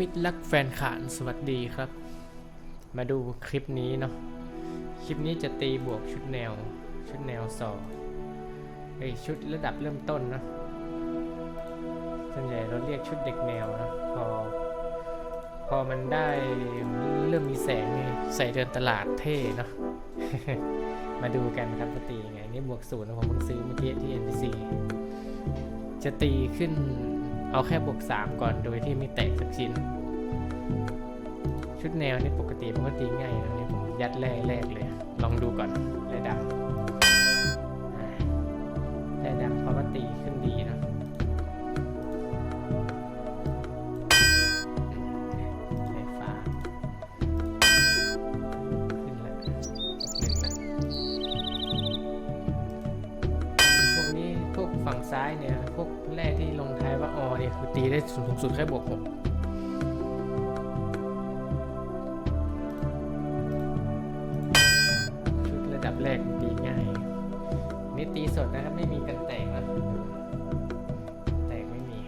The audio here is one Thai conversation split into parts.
มิตรรักแฟนขานสวัสดีครับ มาดูคลิปนี้เนาะคลิปนี้จะตีบวกชุดแนว ชุดแนวสอไอชุดระดับเริ่มต้นเนาะส่วนใหญ่เราเรียกชุดเด็กแนวนะพอพอมันได้เริ่มมีแสงไงใส่เดินตลาดเท่เนาะมาดูกันครับว่าตียังไงนี่บวกศูนย์นะผมเพิ่งซื้อเมื่อกี้ที่ NPC จะตีขึ้น เอาแค่บวก3 ก่อนโดยที่ไม่แตกสักชิ้น ชุดแนวนี่ปกติมันก็ตีง่ายนะนี่ผมยัดแร่แรกเลย ลองดูก่อนแร่ดำอ่าแร่ดำเพราะว่าตีขึ้นดีนะแร่ฟ้าขึ้นล้วหนึ่งล้วพวกนี้พวกฝั่งซ้ายเนี่ย ยว่าออเนี่ยคือตีได้สูงสุดแค่บวกหกชุดระดับแรกตีง่ายนี่ตีสดนะครับ ไม่มีกันแตกนะแตกไม่มี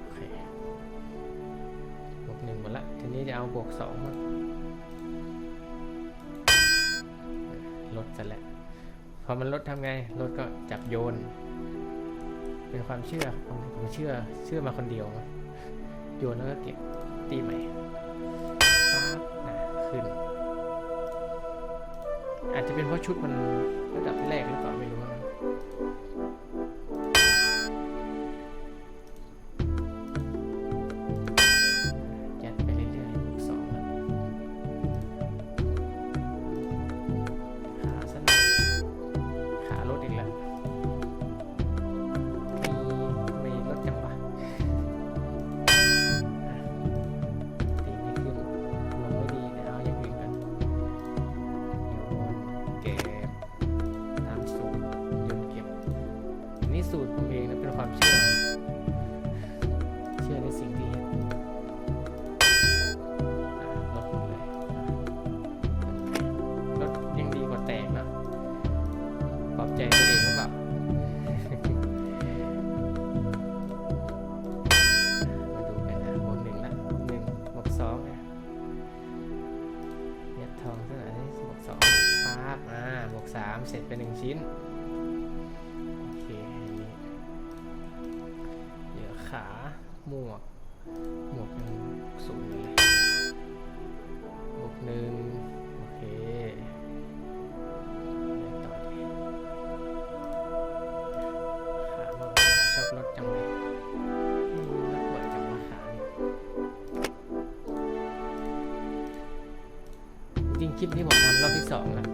โอเคบวกหนึ่งหมดละ ทีนี้จะเอาบวกสองมาลดซะแล้วพอมันลดทำไง ลดก็จับโยน เป็นความเชื่อผมผมเชื่อเชื่อมาคนเดียวโยนแล้วก็เก็บตีใหม่ป๊าบนะขึ้น อาจจะเป็นเพราะชุดมันระดับแรกหรือเปล่าไม่รู้นะ องเท่าไหร่บวกสองปั๊บอ่าบวกสามเสร็จเป็นหนึ่งชิ้น โอเคอันนี้เหลือขาหมวก ลิปที่ผมทำรอบที่สองแล้ว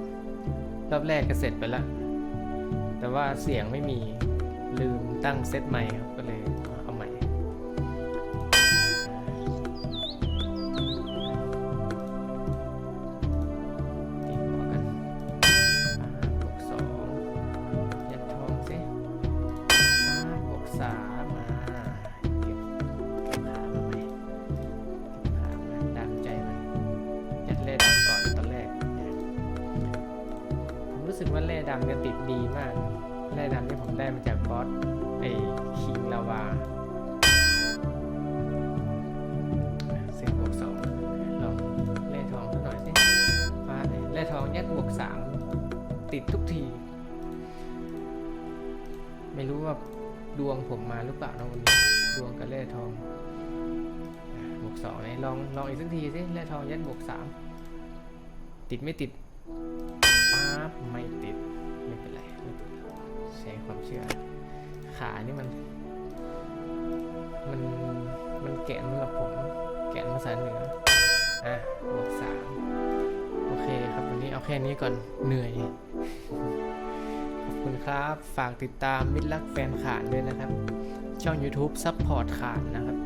รอบแรกก็เสร็จไปแล้ว แต่ว่าเสียงไม่มีลืมตั้งเซตใหม่ครับก็เลย สึกว่าแร่ดำเนี่ยติดดีมาก แร่ดำที่ผมได้มาจากบอสไอ้คิงลาวาสิบบวกสองลองแร่ทองสักหน่อยสิฟ้าแร่ทองยัดบวกสามติดทุกที ไม่รู้ว่าดวงผมมาหรือเปล่านะวันนี้ดวงกับแร่ทองบวกสองเลยลองลองอีกสักทีสิแร่ทองยัดบวกสามติดไม่ติด ปั๊บไม่ติด ไม่เป็นไรไม่ติดใช้ความเชื่อ ขานี่มัน มันมันแกะเมื่อผม แกะภาษาเหนืออะบวกสามโอเคครับวันนี้เอาแค่นี้ก่อนเหนื่อย ขอบคุณครับ ฝากติดตามมิตรรักแฟนขานด้วยนะครับ ช่อง YouTube ซัพพอร์ตขานนะครับ